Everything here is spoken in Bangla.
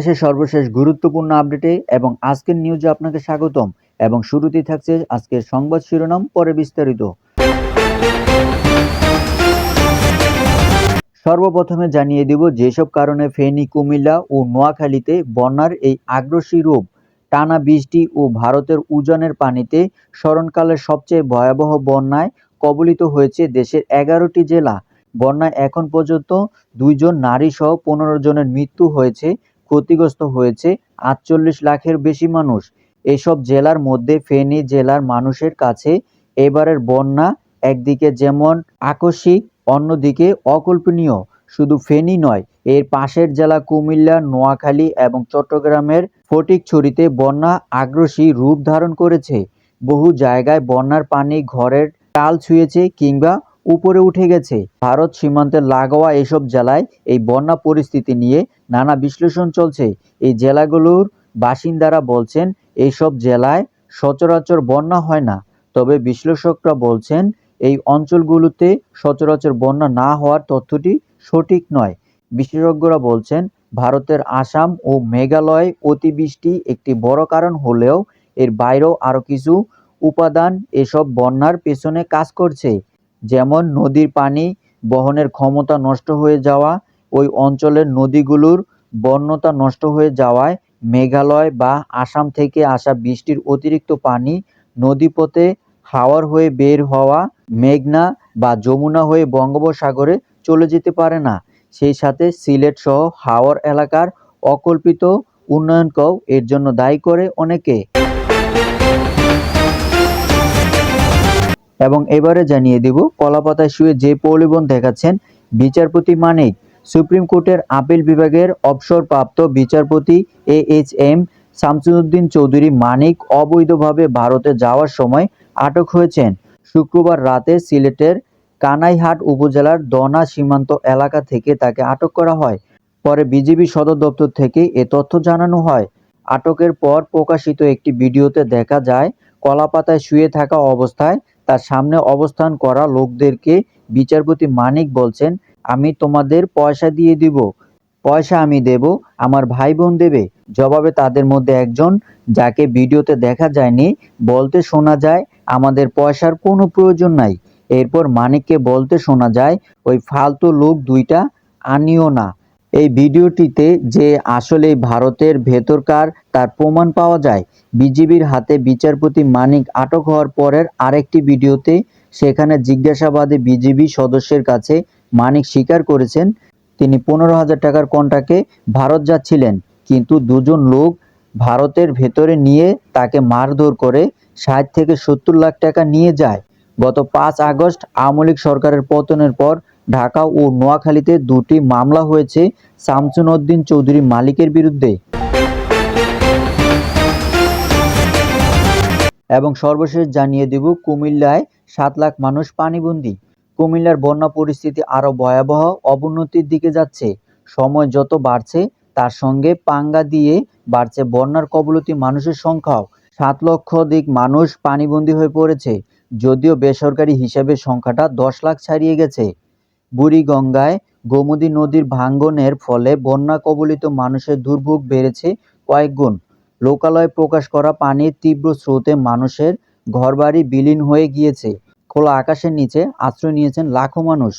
বাংলাদেশের সর্বশেষ গুরুত্বপূর্ণ আপডেটে এবং আজকের নিউজে আপনাকে স্বাগতম এবং শুরুতেই থাকছে আজকের সংবাদ শিরোনাম, পরে বিস্তারিত। সর্বপ্রথমে জানিয়ে দিব, যেসব কারণে ফেনী, কুমিল্লা ও নোয়াখালীতে বন্যার এই আগ্রাসী রূপ, টানা বৃষ্টি ও ভারতের উজানের পানিতে স্মরণকালের সবচেয়ে ভয়াবহ বন্যায় কবলিত হয়েছে দেশের এগারোটি জেলা। বন্যায় এখন পর্যন্ত দুইজন নারী সহ পনেরো জনের মৃত্যু হয়েছে ক্ষতিগ্রস্ত হয়েছে আটচল্লিশ লাখের বেশি মানুষ। এসব জেলার মধ্যে ফেনী জেলার মানুষের কাছে এবারের বন্যা একদিকে যেমন আকস্মিক, অন্যদিকে অকল্পনীয়। শুধু ফেনী নয়, এর পাশের জেলা কুমিল্লা, নোয়াখালী এবং চট্টগ্রামের ফটিকছড়িতে বন্যা আগ্রাসী রূপ ধারণ করেছে। বহু জায়গায় বন্যার পানি ঘরের টাল ছুঁয়েছে কিংবা উপরে উঠে গেছে। ভারত সীমান্তের লাগোয়া এসব জেলায় এই বন্যা পরিস্থিতি নিয়ে নানা বিশ্লেষণ চলছে। এই জেলাগুলোর বাসিন্দারা বলছেন এইসব জেলায় সচরাচর বন্যা হয় না। তবে বিশ্লেষকরা বলছেন, এই অঞ্চলগুলোতে সচরাচর বন্যা না হওয়ার তথ্যটি সঠিক নয়। বিশেষজ্ঞরা বলছেন, ভারতের আসাম ও মেঘালয় অতিবৃষ্টি একটি বড় কারণ হলেও এর বাইরেও আরও কিছু উপাদান এসব বন্যার পেছনে কাজ করছে। যেমন নদীর পানি বহনের ক্ষমতা নষ্ট হয়ে যাওয়া, ওই অঞ্চলের নদীগুলোর বন্যতা নষ্ট হয়ে যাওয়ায় মেঘালয় বা আসাম থেকে আসা বৃষ্টির অতিরিক্ত পানি নদীপথে হাওয়ার হয়ে বের হওয়া, মেঘনা বা যমুনা হয়ে বঙ্গোপসাগরে চলে যেতে পারে না। সেই সাথে সিলেট সহ হাওর এলাকার অকল্পিত উন্নয়নকেও এর জন্য দায়ী করে অনেকে। এবং এবারে জানিয়ে দিব, কলাপাতায় শুয়ে যে প্রলোভন দেখাচ্ছেন বিচারপতি মানিক, সুপ্রিম কোর্টের আপিল বিভাগের অবসরপ্রাপ্ত বিচারপতি A H M Shamsuddin Chowdhury Manik অবৈধভাবে ভারতে যাওয়ার সময় আটক হয়েছেন। শুক্রবার রাতে সিলেটের কানাইহাট উপজেলার দনা সীমান্ত এলাকা থেকে তাকে আটক করা হয়। পরে বিজিবি সদর দপ্তর থেকে এ তথ্য জানানো হয়। আটকের পর প্রকাশিত একটি ভিডিওতে দেখা যায়, কলাপাতায় শুয়ে থাকা অবস্থায় তার সামনে অবস্থান করা লোকদেরকে বিচারপতি মানিক বলছেন, আমি তোমাদের পয়সা দিয়ে দিব। পয়সা আমি দেব, আমার ভাই বোন দেবে। জবাবে তাদের মধ্যে একজন, যাকে ভিডিওতে দেখা যায়নি, বলতে শোনা যায়, আমাদের পয়সার কোনো প্রয়োজন নাই। এরপর মানিককে বলতে শোনা যায়, ওই ফালতু লোক দুইটা আনিও না। এই ভিডিওটিতে যে আসলে ভারতের ভেতরকার তার প্রমাণ পাওয়া যায়, বিজিবির হাতে বিচারপতি মানিক আটক হওয়ার পরের আরেকটি ভিডিওতে সেখানে জিজ্ঞাসাবাদে বিজিবি সদস্যের কাছে মানিক স্বীকার করেছেন, তিনি পনেরো হাজার টাকার কন্টাকে ভারত যাচ্ছিলেন, কিন্তু দুজন লোক ভারতের ভেতরে নিয়ে তাকে মারধর করে ষাট থেকে সত্তর লাখ টাকা নিয়ে যায়। গত পাঁচ আগস্ট আওয়ামী লীগ সরকারের পতনের পর ঢাকা ও নোয়াখালীতে দুটি মামলা হয়েছে শামসুন উদ্দিন চৌধুরী মালিকের বিরুদ্ধে। এবং সর্বশেষ জানিয়ে দেব, কুমিল্লায় সাত লাখ মানুষ পানিবন্দী। কুমিল্লার বন্যা পরিস্থিতি আরও ভয়াবহ, অবনতির দিকে যাচ্ছে। সময় যত বাড়ছে, তার সঙ্গে পাঙ্গা দিয়ে বাড়ছে বন্যার কবলতি মানুষের সংখ্যাও। সাত লক্ষ অধিক মানুষ পানিবন্দী হয়ে পড়েছে, যদিও বেসরকারি হিসাবে সংখ্যাটা দশ লাখ ছাড়িয়ে গেছে। বুড়িগঙ্গায় গোমতী নদীর ভাঙ্গনের ফলে বন্যা কবলিত মানুষের দুর্ভোগ বেড়েছে কয়েক গুণ। লোকালয়ে প্রকাশ করা পানির তীব্র স্রোতে মানুষের ঘরবাড়ি বিলীন হয়ে গিয়েছে। খোলা আকাশের নিচে আশ্রয় নিয়েছেন লাখো মানুষ।